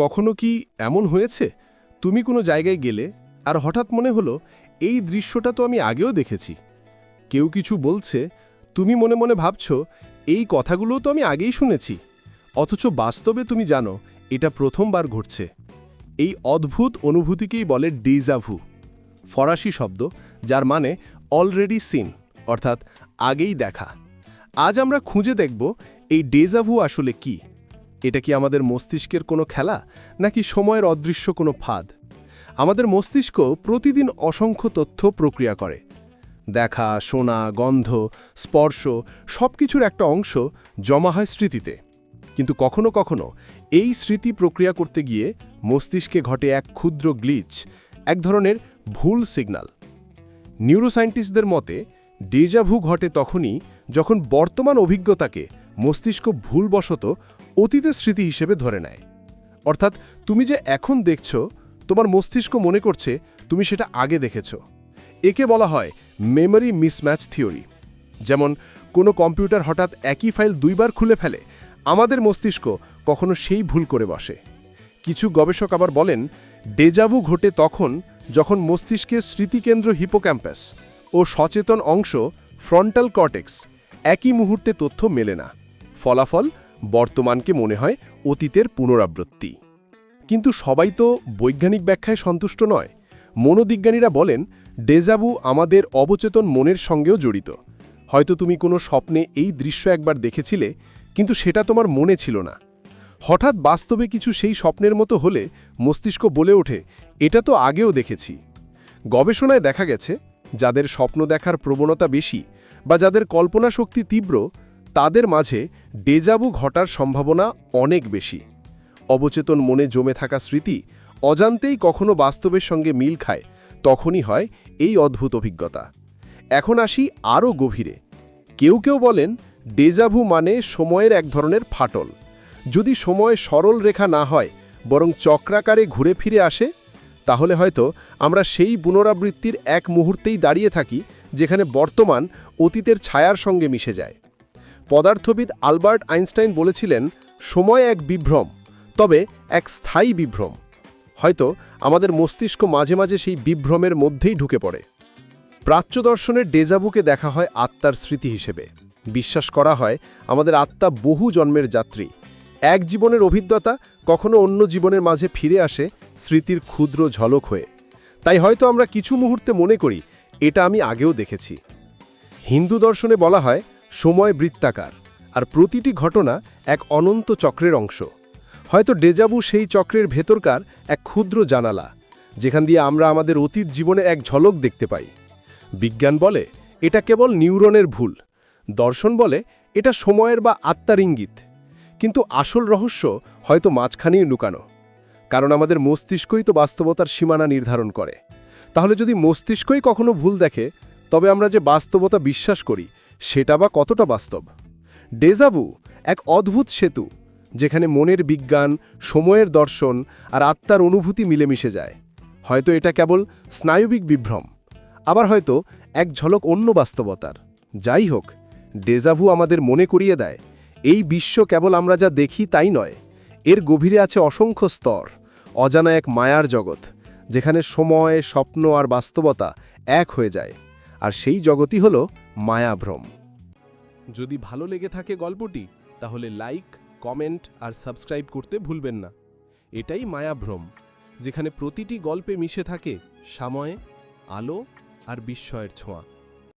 কখনো কি এমন হয়েছে? তুমি কোনো জায়গায় গেলে, আর হঠাৎ মনে হলো, এই দৃশ্যটা তো আমি আগেও দেখেছি। কেউ কিছু বলছে, তুমি মনে মনে ভাবছ, এই কথাগুলোও তো আমি আগেই শুনেছি। অথচ বাস্তবে তুমি জানো, এটা প্রথমবার ঘটছে। এই অদ্ভুত অনুভূতিকেই বলে ডিজাভু ফরাসি শব্দ, যার মানে অলরেডি সিন অর্থাৎ আগেই দেখা। আজ আমরা খুঁজে দেখব, এই ডেজাভু আসলে কি। এটা কি আমাদের মস্তিষ্কের কোনো খেলা, নাকি সময়ের অদৃশ্য কোনো ফাঁদ? আমাদের মস্তিষ্ক প্রতিদিন অসংখ্য তথ্য প্রক্রিয়া করে। দেখা, শোনা, গন্ধ, স্পর্শ সব কিছুর একটা অংশ জমা হয় স্মৃতিতে। কিন্তু কখনো কখনো এই স্মৃতি প্রক্রিয়া করতে গিয়ে মস্তিষ্কে ঘটে এক ক্ষুদ্র গ্লিচ, এক ধরনের ভুল সিগন্যাল নিউরোসায়েন্টিস্টদের মতে, ডেজাভু ঘটে তখনই যখন বর্তমান অভিজ্ঞতাকে মস্তিষ্ক ভুলবশত অতীতের স্মৃতি হিসেবে ধরে নেয়। অর্থাৎ তুমি যে এখন দেখছ, তোমার মস্তিষ্ক মনে করছে তুমি সেটা আগে দেখেছ। একে বলা হয় মেমরি মিসম্যাচ থিওরি যেমন, কোনো কম্পিউটার হঠাৎ একই ফাইল দুইবার খুলে ফেলে, আমাদের মস্তিষ্ক কখনো সেই ভুল করে বসে। কিছু গবেষক আবার বলেন ডেজাভু ঘটে তখন যখন মস্তিষ্কের স্মৃতিকেন্দ্র হিপোক্যাম্পাস ও সচেতন অংশ ফ্রন্টাল কর্টেক্স একই মুহূর্তে তথ্য মেলে না। ফলাফল বর্তমানকে মনে হয় অতীতের পুনরাবৃত্তি। কিন্তু সবাই তো বৈজ্ঞানিক ব্যাখ্যায় সন্তুষ্ট নয়। মনোবিজ্ঞানীরা বলেন ডেজাবু আমাদের অবচেতন মনের সঙ্গেও জড়িত। হয়তো তুমি কোনো স্বপ্নে এই দৃশ্য একবার দেখেছিলে, কিন্তু সেটা তোমার মনে ছিল না। হঠাৎ বাস্তবে কিছু সেই স্বপ্নের মতো হলে মস্তিষ্ক বলে ওঠে, এটা তো আগেও দেখেছি। গবেষণায় দেখা গেছে, যাদের স্বপ্ন দেখার প্রবণতা বেশি বা যাদের কল্পনা শক্তি তীব্র তাদের মাঝে ডেজাবু ঘটার সম্ভাবনা অনেক বেশি। অবচেতন মনে জমে থাকা স্মৃতি অজান্তেই কখনো বাস্তবের সঙ্গে মিল খায়, তখনই হয় এই অদ্ভুত অভিজ্ঞতা। এখন আসি আরও গভীরে। কেউ কেউ বলেন ডেজাভু মানে সময়ের এক ধরনের ফাটল। যদি সময় সরল রেখা না হয়, বরং চক্রাকারে ঘুরে ফিরে আসে, তাহলে হয়তো আমরা সেই পুনরাবৃত্তির এক মুহূর্তেই দাঁড়িয়ে থাকি, যেখানে বর্তমান অতীতের ছায়ার সঙ্গে মিশে যায়। পদার্থবিদ আলবার্ট আইনস্টাইন বলেছিলেন, সময় এক বিভ্রম, তবে এক স্থায়ী বিভ্রম। হয়তো আমাদের মস্তিষ্ক মাঝে মাঝে সেই বিভ্রমের মধ্যেই ঢুকে পড়ে। প্রাচ্য দর্শনের ডেজাবুকে দেখা হয় আত্মার স্মৃতি হিসেবে। বিশ্বাস করা হয় আমাদের আত্মা বহু জন্মের যাত্রী। এক জীবনের অভিজ্ঞতা কখনো অন্য জীবনের মাঝে ফিরে আসে স্মৃতির ক্ষুদ্র ঝলক হয়ে। তাই হয়তো আমরা কিছু মুহূর্তে মনে করি, এটা আমি আগেও দেখেছি। হিন্দু দর্শনে বলা হয় সময় বৃত্তাকার, আর প্রতিটি ঘটনা এক অনন্ত চক্রের অংশ। হয়তো ডেজাবু সেই চক্রের ভেতরকার এক ক্ষুদ্র জানালা, যেখান দিয়ে আমরা আমাদের অতীত জীবনে এক ঝলক দেখতে পাই। বিজ্ঞান বলে, এটা কেবল নিউরনের ভুল। দর্শন বলে, এটা সময়ের বা আত্মার ইঙ্গিত। কিন্তু আসল রহস্য হয়তো মাঝখানেই লুকানো। কারণ আমাদের মস্তিষ্কই তো বাস্তবতার সীমানা নির্ধারণ করে। তাহলে যদি মস্তিষ্কই কখনো ভুল দেখে, তবে আমরা যে বাস্তবতা বিশ্বাস করি সেটা বা কতটা বাস্তব? ডেজাবু এক অদ্ভুত সেতু, যেখানে মনের বিজ্ঞান, সময়ের দর্শন আর আত্মার অনুভূতি মিলেমিশে যায়। হয়তো এটা কেবল স্নায়বিক বিভ্রম, আবার হয়তো এক ঝলক অন্য বাস্তবতার। যাই হোক ডেজাভু আমাদের মনে করিয়ে দেয়, এই বিশ্ব কেবল আমরা যা দেখি তাই নয়। এর গভীরে আছে অসংখ্য স্তর, অজানা এক মায়ার জগৎ, যেখানে সময়, স্বপ্ন আর বাস্তবতা এক হয়ে যায়। আর সেই জগতই হল মায়াভ্রম। যদি ভালো লেগে থাকে গল্পটি, তাহলে লাইক, কমেন্ট আর সাবস্ক্রাইব করতে ভুলবেন না। এটাই মায়াভ্রম, যেখানে প্রতিটি গল্পে মিশে থাকে সময়, আলো আর বিস্ময়ের ছোঁয়া।